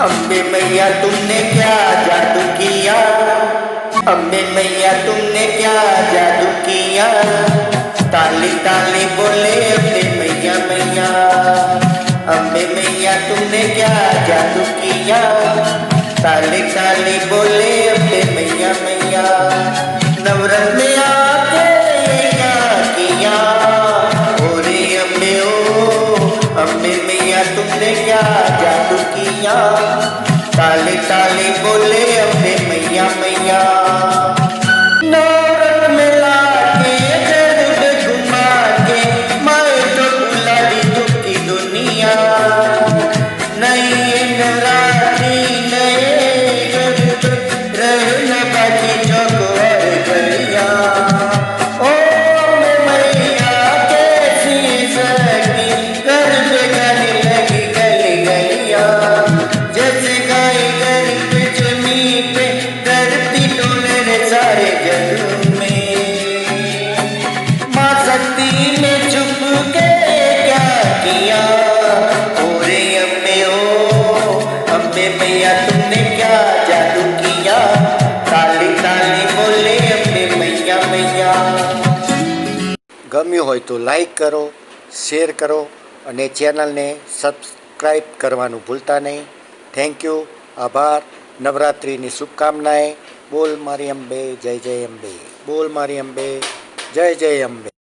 अम्बे मैया, तुमने क्या जादू किया? अम्बे मैया, तुमने क्या जादू किया? ताली ताली बोले अम्बे मैया मैया अम्बे मैया, तुमने क्या जादू किया? ताली ताली बोले अम्बे मैया मैया, नवरत्न तुमने क्या जादू किया ગમ્યું હોય તો લાઈક કરો, શેર કરો અને ચેનલને સબસ્ક્રાઈબ કરવાનું ભૂલતા નહીં. થેન્ક યુ આભાર. નવરાત્રિની શુભકામનાએ બોલ મારી અંબે, જય જય અંબે. બોલ મારી અંબે, જય જય અંબે.